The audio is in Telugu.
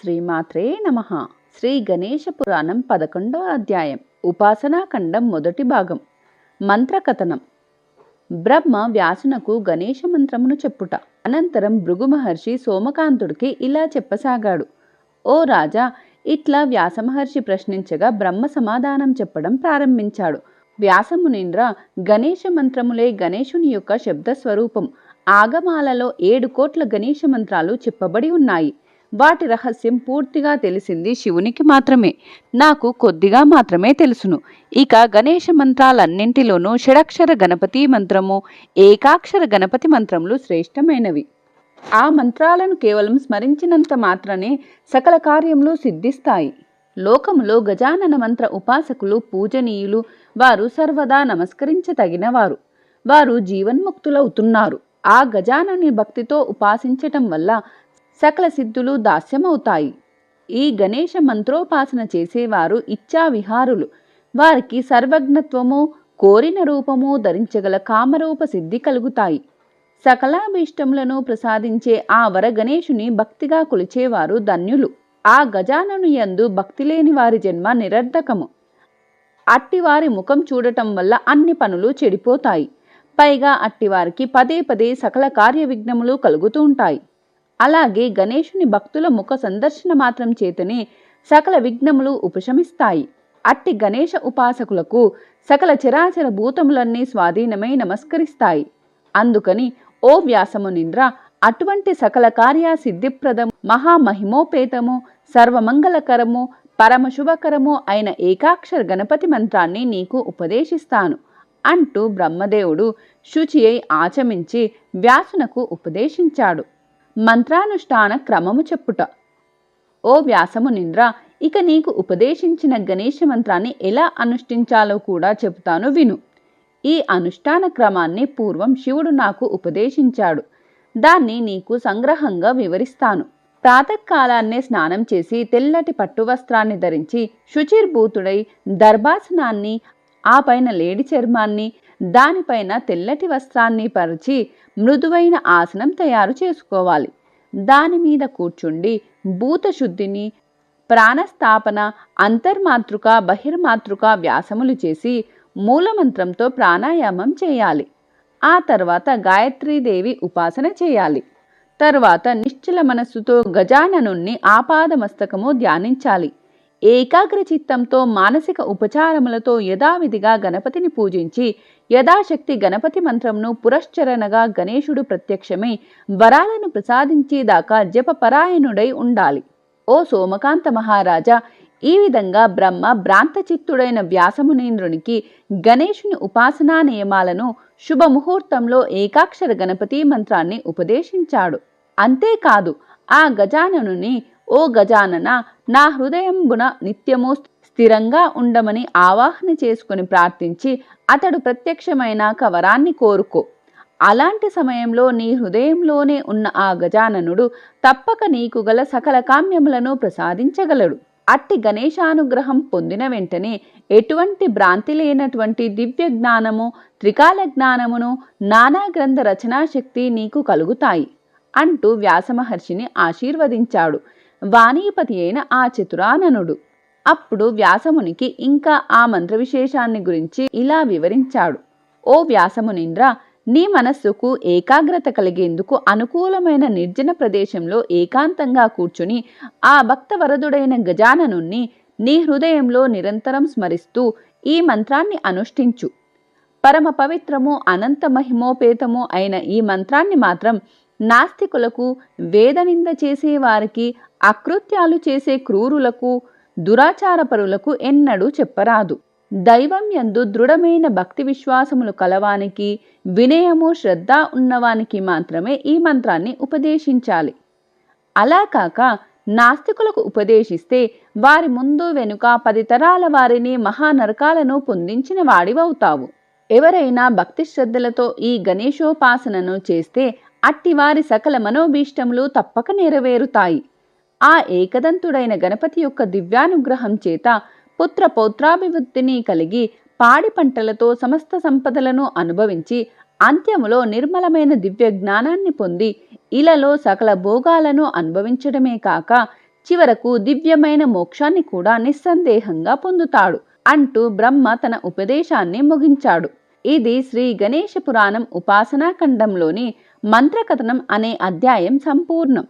శ్రీమాత్రే నమ. శ్రీ గణేశ పురాణం పదకొండవ అధ్యాయం. ఉపాసనాఖండం మొదటి భాగం. మంత్రకథనం. బ్రహ్మ వ్యాసునకు గణేశ మంత్రమును చెప్పుట. అనంతరం భృగు మహర్షి సోమకాంతుడికి ఇలా చెప్పసాగాడు. ఓ రాజా ఇట్లా వ్యాసమహర్షి ప్రశ్నించగా బ్రహ్మ సమాధానం చెప్పడం ప్రారంభించాడు. వ్యాసమునింద్ర గణేశ మంత్రములే గణేశుని యొక్క శబ్ద స్వరూపం ఆగమాలలో ఏడు కోట్ల గణేశ మంత్రాలు చెప్పబడి ఉన్నాయి. వాటి రహస్యం పూర్తిగా తెలిసింది శివునికి మాత్రమే. నాకు కొద్దిగా మాత్రమే తెలుసును. ఇక గణేష మంత్రాలన్నింటిలోనూ షడక్షర గణపతి మంత్రము ఏకాక్షర గణపతి మంత్రములు శ్రేష్టమైనవి. ఆ మంత్రాలను కేవలం స్మరించినంత మాత్రమే సకల కార్యములు సిద్ధిస్తాయి. లోకములో గజానన మంత్ర ఉపాసకులు పూజనీయులు వారు సర్వదా నమస్కరించతగినవారు వారు జీవన్ముక్తులవుతున్నారు. ఆ గజానని భక్తితో ఉపాసించటం వల్ల సకల సిద్ధులు దాస్యమవుతాయి. ఈ గణేష మంత్రోపాసన చేసేవారు ఇచ్చా విహారులు వారికి సర్వజ్ఞత్వము కోరిన రూపము ధరించగల కామరూప సిద్ధి కలుగుతాయి. సకలాభీష్టములను ప్రసాదించే ఆ వర గణేషుని భక్తిగా కొలిచేవారు ధన్యులు. ఆ గజానను యందు భక్తి లేని వారి జన్మ నిరర్ధకము. అట్టివారి ముఖం చూడటం వల్ల అన్ని పనులు చెడిపోతాయి. పైగా అట్టివారికి పదే పదే సకల కార్య విఘ్నములు కలుగుతూ ఉంటాయి. అలాగే గణేశుని భక్తుల ముఖ సందర్శన మాత్రం చేతనే సకల విఘ్నములు ఉపశమిస్తాయి. అట్టి గణేశ ఉపాసకులకు సకల చరాచర భూతములన్నీ స్వాధీనమై నమస్కరిస్తాయి. అందుకని ఓ వ్యాసమునింద్ర అటువంటి సకల కార్య సిద్ధిప్రదం మహామహిమోపేతము సర్వమంగళకరము పరమశుభకరము అయిన ఏకాక్షర గణపతి మంత్రాన్ని నీకు ఉపదేశిస్తాను. అంటూ బ్రహ్మదేవుడు శుచి అయి ఆచమించి వ్యాసునకు ఉపదేశించాడు. మంత్రానుష్ఠాన క్రమము చెప్పుట. ఓ వ్యాసమునింద్ర ఇక నీకు ఉపదేశించిన గణేష మంత్రాన్ని ఎలా అనుష్ఠించాలో కూడా చెబుతాను విను. ఈ అనుష్ఠాన క్రమాన్ని పూర్వం శివుడు నాకు ఉపదేశించాడు. దాన్ని నీకు సంగ్రహంగా వివరిస్తాను. ప్రాతకాలాన్నే స్నానం చేసి తెల్లటి పట్టు వస్త్రాన్ని ధరించి శుచిర్భూతుడై దర్భాసనాన్ని ఆ పైన లేడి చర్మాన్ని దానిపైన తెల్లటి వస్త్రాన్ని పరిచి మృదువైన ఆసనం తయారు చేసుకోవాలి. దాని మీద కూర్చుండి భూత శుద్ధిని ప్రాణస్థాపన అంతర్మాతృక బహిర్మాతృక వ్యాసములు చేసి మూలమంత్రంతో ప్రాణాయామం చేయాలి. ఆ తర్వాత గాయత్రీదేవి ఉపాసన చేయాలి. తర్వాత నిశ్చల మనస్సుతో గజాననుణ్ణి ఆపాదమస్తకము ధ్యానించాలి. ఏకాగ్ర చిత్తంతో మానసిక ఉపచారములతో యథావిధిగా గణపతిని పూజించి యథాశక్తి గణపతి మంత్రంను పురశ్చరణగా గణేశుడు ప్రత్యక్షమై వరాలను ప్రసాదించేదాకా జపపరాయణుడై ఉండాలి. ఓ సోమకాంత మహారాజా ఈ విధంగా బ్రహ్మ భ్రాంతచిత్తుడైన వ్యాసమునీంద్రునికి గణేశుని ఉపాసనా నియమాలను శుభముహూర్తంలో ఏకాక్షర గణపతి మంత్రాన్ని ఉపదేశించాడు. అంతేకాదు ఆ గజాననుని ఓ గజానన నా హృదయంబున నిత్యము స్థిరంగా ఉండమని ఆవాహన చేసుకుని ప్రార్థించి అతడు ప్రత్యక్షమైనాక వరాన్ని కోరుకో. అలాంటి సమయంలో నీ హృదయంలోనే ఉన్న ఆ గజాననుడు తప్పక నీకు గల సకల కామ్యములను ప్రసాదించగలడు. అట్టి గణేశానుగ్రహం పొందిన వెంటనే ఎటువంటి భ్రాంతి లేనటువంటి దివ్య జ్ఞానము త్రికాల జ్ఞానమును నానా గ్రంథ రచనాశక్తి నీకు కలుగుతాయి అంటూ వ్యాసమహర్షిని ఆశీర్వదించాడు. వాణీపతి అయిన ఆ చతురాననుడు అప్పుడు వ్యాసమునికి ఇంకా ఆ మంత్ర విశేషాన్ని గురించి ఇలా వివరించాడు. ఓ వ్యాసమునింద్ర నీ మనస్సుకు ఏకాగ్రత కలిగేందుకు అనుకూలమైన నిర్జన ప్రదేశంలో ఏకాంతంగా కూర్చుని ఆ భక్తవరదుడైన గజాననుణ్ణి నీ హృదయంలో నిరంతరం స్మరిస్తూ ఈ మంత్రాన్ని అనుష్ఠించు. పరమ పవిత్రము అనంత మహిమోపేతము అయిన ఈ మంత్రాన్ని మాత్రం నాస్తికులకు వేదనింద చేసే వారికి అకృత్యాలు చేసే క్రూరులకు దురాచారపరులకు ఎన్నడూ చెప్పరాదు. దైవం యందు దృఢమైన భక్తి విశ్వాసములు కలవానికి వినయము శ్రద్ధ ఉన్నవానికి మాత్రమే ఈ మంత్రాన్ని ఉపదేశించాలి. అలా కాక నాస్తికులకు ఉపదేశిస్తే వారి ముందు వెనుక పది తరాల వారిని మహానరకాలను పొందించిన వాడివవుతావు. ఎవరైనా భక్తి శ్రద్ధలతో ఈ గణేశోపాసనను చేస్తే అట్టివారి సకల మనోభీష్టములు తప్పక నెరవేరుతాయి. ఆ ఏకదంతుడైన గణపతి యొక్క దివ్యానుగ్రహం చేత పుత్ర పౌత్రాభివృద్ధిని కలిగి పాడి పంటలతో సమస్త సంపదలను అనుభవించి అంత్యములో నిర్మలమైన దివ్య జ్ఞానాన్ని పొంది ఇలలో సకల భోగాలను అనుభవించడమే కాక చివరకు దివ్యమైన మోక్షాన్ని కూడా నిస్సందేహంగా పొందుతాడు అంటూ బ్రహ్మ తన ఉపదేశాన్ని ముగించాడు. ఇది శ్రీ గణేష పురాణం ఉపాసనా ఖండంలోని మంత్రకథనం అనే అధ్యాయం సంపూర్ణం.